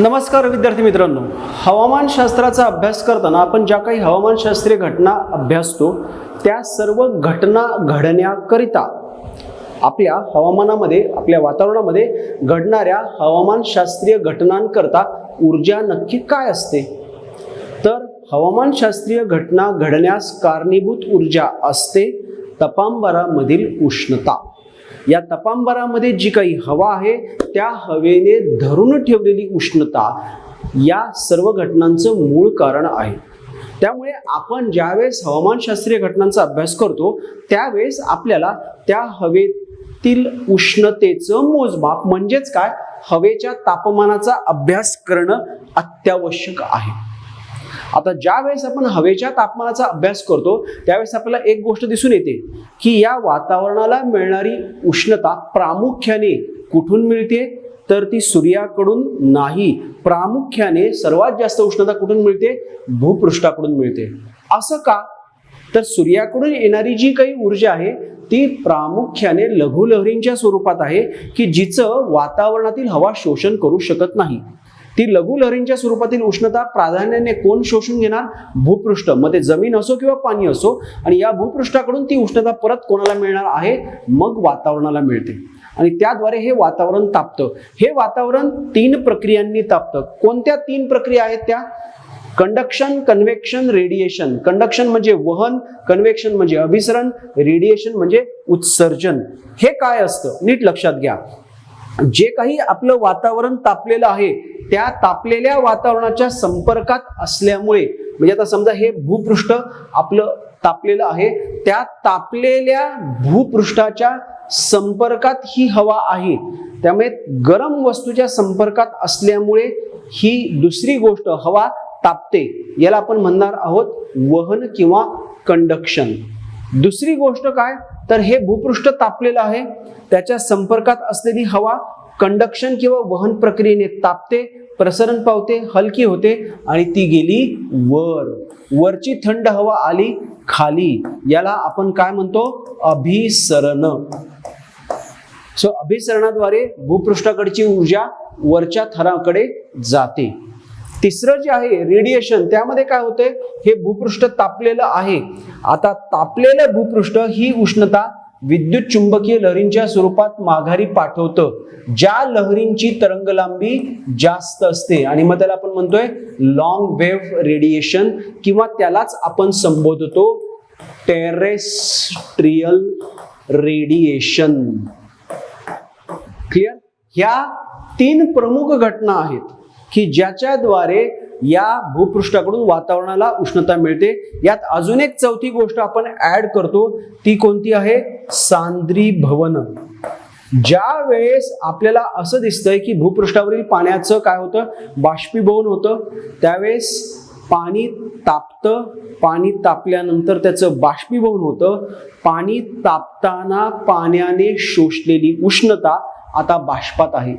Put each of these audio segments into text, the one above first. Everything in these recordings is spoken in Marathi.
नमस्कार विद्यार्थी मित्रांनो. हवामानशास्त्राचा अभ्यास करताना आपण ज्या काही हवामानशास्त्रीय घटना अभ्यासतो त्या सर्व घटना घडण्याकरिता आपल्या हवामानामध्ये आपल्या वातावरणामध्ये घडणाऱ्या हवामानशास्त्रीय घटनांकरता ऊर्जा नक्की काय असते? तर हवामानशास्त्रीय घटना घडण्यास कारणीभूत ऊर्जा असते तपांबरामधील उष्णता. या तपांबरामध्ये जी काही हवा आहे त्या हवेने धरून ठेवलेली उष्णता या सर्व घटनांचं मूळ कारण आहे. त्यामुळे आपण ज्यावेळेस हवामानशास्त्रीय घटनांचा अभ्यास करतो त्यावेळेस आपल्याला त्या हवेतील उष्णतेचं मोजमाप म्हणजेच काय? हवेच्या तापमानाचा अभ्यास करणं अत्यावश्यक आहे. आता ज्या वेळेस आपण हवेच्या तापमानाचा अभ्यास करतो त्यावेळेस आपल्याला एक गोष्ट दिसून येते की या वातावरणाला मिळणारी उष्णता प्रामुख्याने कुठून मिळते? तर ती सूर्याकडून नाही प्रामुख्याने सर्वात जास्त उष्णता कुठून मिळते? भूपृष्ठाकडून मिळते. असं का? तर सूर्याकडून येणारी जी काही ऊर्जा आहे ती प्रामुख्याने लघुलहरींच्या स्वरूपात आहे की जिचं वातावरणातील हवा शोषण करू शकत नाही. ती लघुलहरींच्या स्वरूपातील उष्णता प्राधान्याने कोण शोषून घेणार? भूपृष्ठ. मग ते जमीन असो किंवा पाणी असो आणि या भूपृष्ठाकडून ती उष्णता परत कोणाला मिळणार आहे? मग वातावरणाला मिळते. आणि त्याद्वारे हे वातावरण तापतं. हे वातावरण तीन प्रक्रियांनी तापतं. कोणत्या तीन प्रक्रिया आहेत त्या? Conduction convection radiation. कंडक्शन म्हणजे वहन कन्व्हेक्शन म्हणजे अभिसरण रेडिएशन म्हणजे उत्सर्जन. हे काय असतं? नीट लक्षात घ्या. जे काही आपलं वातावरण तापलेलं आहे त्या तापलेल्या वातावरणाच्या संपर्कात असल्यामुळे म्हणजे आता समजा हे भूपृष्ठ आपलं तापलेलं आहे त्या तापलेल्या भूपृष्ठाच्या संपर्कात ही हवा आहे. त्यामुळे गरम वस्तूच्या संपर्कात असल्यामुळे ही दुसरी गोष्ट हवा तापते. याला आपण म्हणणार आहोत वहन किंवा कंडक्शन. दुसरी गोष्ट काय? तर हे भूपृष्ठ तापलेलं आहे. त्याच्या संपर्कात असलेली हवा कंडक्शन किंवा वहन प्रक्रियेने तापते प्रसरण पावते हलकी होते आणि ती गेली वर. वरची थंड हवा आली खाली. याला आपण काय म्हणतो? अभिसरण. सो अभिसरणाद्वारे भूपृष्ठाकडची ऊर्जा वरच्या थराकडे जाते. तिसरं जे आहे रेडिएशन त्यामध्ये काय होते हे भूपृष्ठ तापलेलं आहे. आता तापलेलं भूपृष्ठ ही उष्णता विद्युत चुंबकीय लहरींच्या स्वरूपात माघारी पाठवतं. ज्या लहरींची तरंगलांबी जास्त असते आणि मग त्याला आपण म्हणतोय लॉंग वेव्ह रेडिएशन किंवा त्यालाच आपण संबोधतो टेरेस्ट्रियल रेडिएशन क्लिअर ह्या तीन प्रमुख घटना आहेत. की ज्याच्याद्वारे या भूपृष्ठाकडून वातावरणाला उष्णता मिळते. यात अजून एक चौथी गोष्ट आपण ऍड करतो ती कोणती आहे? सांद्री भवन. ज्या वेळेस आपल्याला असं दिसतंय की भूपृष्ठावरील पाण्याचं काय होतं? बाष्पीभवन होतं. त्यावेळेस पाणी तापतं. पाणी तापल्यानंतर त्याचं बाष्पीभवन होतं. पाणी तापताना पाण्याने शोषलेली उष्णता आता बाष्पात आहे.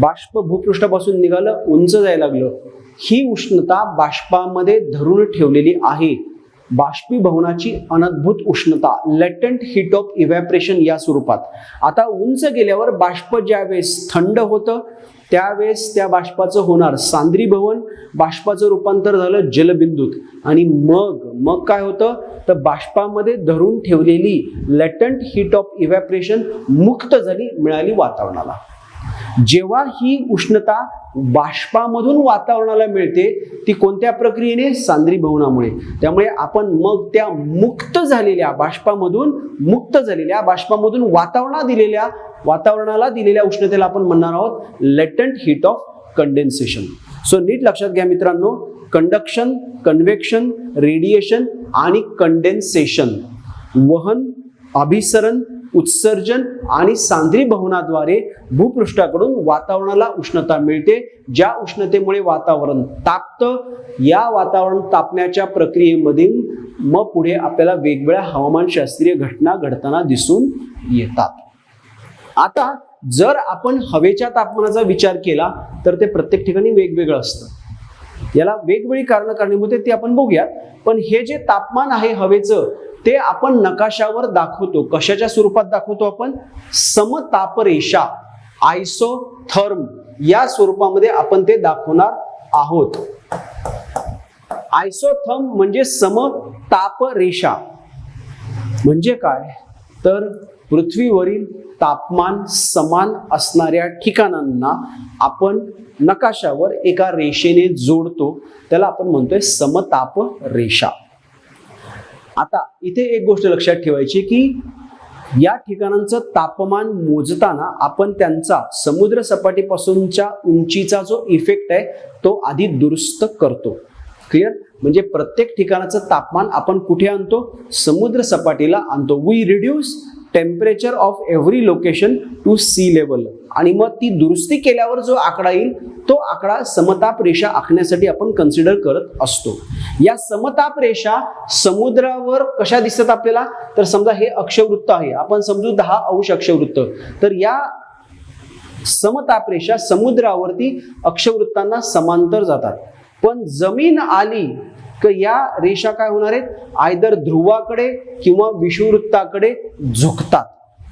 बाष्प भूपृष्ठापासून निघालं उंच जायला लागलं. ही उष्णता बाष्पामध्ये धरून ठेवलेली आहे. बाष्पीभवनाची अनद्भुत उष्णता लेटंट हिट ऑफ इव्हॅपरेशन या स्वरूपात. आता उंच गेल्यावर बाष्प ज्यावेळेस थंड होतं त्यावेळेस त्या बाष्पाचं होणार सांद्री भवन. बाष्पाचं रूपांतर झालं जलबिंदूत. आणि मग मग काय होतं? तर बाष्पामध्ये धरून ठेवलेली लेटंट हिट ऑफ इव्हॅपरेशन मुक्त झाली मिळाली वातावरणाला. जेव्हा ही उष्णता बाष्पामधून वातावरणाला मिळते ती कोणत्या प्रक्रियेने? सांद्रीभवनामुळे त्यामुळे आपण मग त्या मुक्त झालेल्या बाष्पामधून मुक्त झालेल्या बाष्पामधून वातावरणा दिलेल्या वातावरणाला दिलेल्या उष्णतेला आपण म्हणणार आहोत latent heat of condensation so नीट लक्षात घ्या मित्रांनो. कंडक्शन कन्व्हेक्शन रेडिएशन आणि कंडेन्सेशन वहन अभिसरण उत्सर्जन आणि सांद्री भवनाद्वारे भूपृष्ठाकडून वातावरणाला उष्णता मिळते. ज्या उष्णतेमुळे वातावरण तापतं या वातावरण तापण्याच्या प्रक्रियेमधील मग पुढे आपल्याला वेगवेगळ्या हवामानशास्त्रीय घटना घडताना दिसून येतात. आता जर आपण हवेच्या तापमानाचा विचार केला तर ते प्रत्येक ठिकाणी वेगवेगळं असतं. याला वेगवेगळी कारणं कारणीभूत ते आपण बघूयात. पण हे जे तापमान आहे हवेचं ते आपण नकाशावर दाखवतो. कशाच्या स्वरूपात दाखवतो आपण? समतापरेषा आयसोथर्म या स्वरूपामध्ये आपण ते दाखवणार आहोत. आयसोथम म्हणजे समताप रेषा म्हणजे काय? तर पृथ्वीवरील तापमान समान असणाऱ्या ठिकाणांना आपण नकाशावर एका रेषेने जोडतो. त्याला आपण म्हणतोय समताप रेषा आता इथे एक गोष्ट लक्षात ठेवायची की या ठिकाणांचं तापमान मोजताना आपण त्यांचा समुद्र सपाटीपासूनच्या उंचीचा जो इफेक्ट आहे तो आधी दुरुस्त करतो. क्लिअर म्हणजे प्रत्येक ठिकाणाचं तापमान आपण कुठे आणतो? समुद्र सपाटीला आणतो. We reduce temperature of every location to sea level आणि मग ती दुरुस्ती केल्यावर जो आकडा येईल तो आकडा समताप रेषा आखण्यासाठी आपण कन्सिडर करत असतो. या समताप रेषा समुद्रावर कशा दिसतात आपल्याला? तर समजा हे अक्षवृत्त आहे. आपण समजू दहा अंश अक्षवृत्त. तर या समताप रेषा समुद्रावरती अक्षवृत्तांना समांतर जातात. पण जमीन आली तर या रेषा काय होणार आहेत? आयदर ध्रुवाकडे किंवा विषुवृत्ताकडे झुकतात.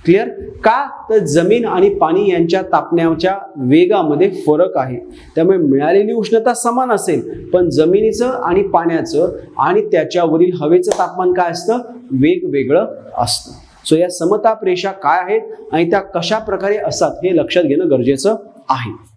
क्लिअर? का? तर जमीन आणि पाणी यांच्या तापण्याच्या वेगामध्ये फरक आहे. त्यामुळे मिळालेली उष्णता समान असेल पण जमिनीचं आणि पाण्याचं आणि त्याच्यावरील हवेचं तापमान काय असतं? वेगवेगळं असतं. सो या समताप रेषा काय आहेत आणि त्या कशा प्रकारे असतात हे लक्षात घेणं गरजेचं आहे.